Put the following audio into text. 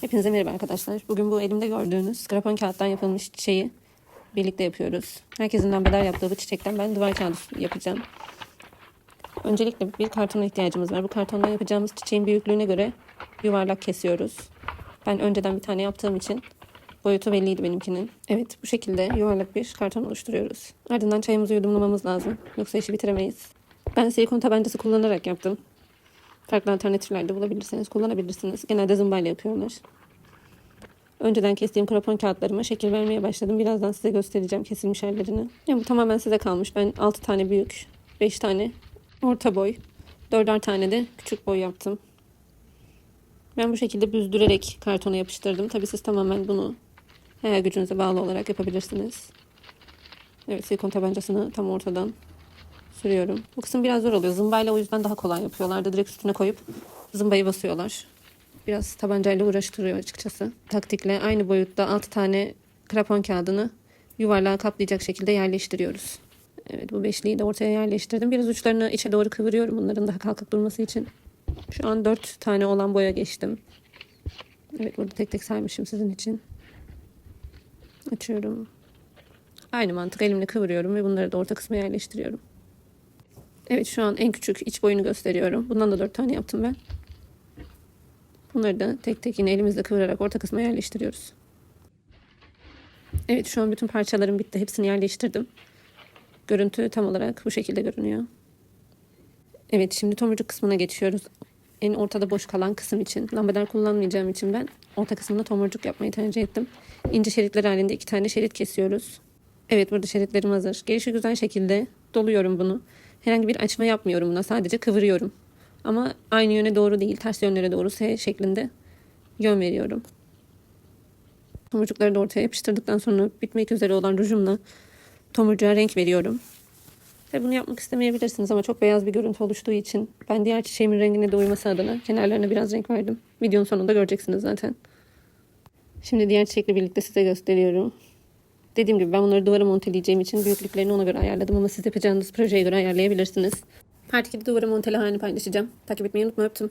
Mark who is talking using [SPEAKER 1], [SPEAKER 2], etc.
[SPEAKER 1] Hepinize merhaba arkadaşlar. Bugün bu elimde gördüğünüz skrapon kağıttan yapılmış çiçeği birlikte yapıyoruz. Herkesin lambalar yaptığı bu çiçekten ben duvar kağıdı yapacağım. Öncelikle bir kartona ihtiyacımız var. Bu kartondan yapacağımız çiçeğin büyüklüğüne göre yuvarlak kesiyoruz. Ben önceden bir tane yaptığım için boyutu belliydi benimkinin. Evet bu şekilde yuvarlak bir karton oluşturuyoruz. Ardından çayımızı yudumlamamız lazım. Yoksa işi bitiremeyiz. Ben silikon tabancası kullanarak yaptım. Farklı alternatifler de bulabilirsiniz, kullanabilirsiniz. Genelde zımbayla yapıyorlar. Önceden kestiğim krapon kağıtlarıma şekil vermeye başladım. Birazdan size göstereceğim kesilmiş hallerini. Yani bu tamamen size kalmış. Ben 6 tane büyük, 5 tane orta boy, 4'er tane de küçük boy yaptım. Ben bu şekilde büzdürerek kartona yapıştırdım. Tabii siz tamamen bunu hayal gücünüze bağlı olarak yapabilirsiniz. Evet silikon tabancasını tam ortadan sürüyorum. Bu kısım biraz zor oluyor. Zımbayla o yüzden daha kolay yapıyorlardı. Direkt üstüne koyup zımbayı basıyorlar. Biraz tabancayla uğraştırıyor açıkçası. Taktikle aynı boyutta 6 tane krapon kağıdını yuvarlığa kaplayacak şekilde yerleştiriyoruz. Evet bu beşliği de ortaya yerleştirdim. Biraz uçlarını içe doğru kıvırıyorum bunların daha kalkık durması için. Şu an 4 tane olan boya geçtim. Evet burada tek tek saymışım sizin için. Açıyorum. Aynı mantık elimle kıvırıyorum ve bunları da orta kısma yerleştiriyorum. Evet şu an en küçük iç boyunu gösteriyorum. Bundan da 4 tane yaptım ben. Bunları da tek tek yine elimizle kıvırarak orta kısma yerleştiriyoruz. Evet şu an bütün parçalarım bitti. Hepsini yerleştirdim. Görüntü tam olarak bu şekilde görünüyor. Evet şimdi tomurcuk kısmına geçiyoruz. En ortada boş kalan kısım için. Lambader kullanmayacağım için ben orta kısmına tomurcuk yapmayı tercih ettim. İnce şeritler halinde iki tane şerit kesiyoruz. Evet burada şeritlerim hazır. Gelişi güzel şekilde doluyorum bunu. Herhangi bir açma yapmıyorum buna. Sadece kıvırıyorum. Ama aynı yöne doğru değil, ters yönlere doğru S şeklinde yön veriyorum. Tomurcukları da ortaya yapıştırdıktan sonra bitmek üzere olan rujumla tomurcuğa renk veriyorum. Ve bunu yapmak istemeyebilirsiniz ama çok beyaz bir görüntü oluştuğu için ben diğer çiçeğimin rengine de uyması adına kenarlarına biraz renk verdim. Videonun sonunda göreceksiniz zaten. Şimdi diğer çiçekle birlikte size gösteriyorum. Dediğim gibi ben bunları duvara monteleyeceğim için büyüklüklerini ona göre ayarladım ama siz yapacağınız projeye göre ayarlayabilirsiniz. Part 2'de duvara montele halini paylaşacağım. Takip etmeyi unutma öptüm.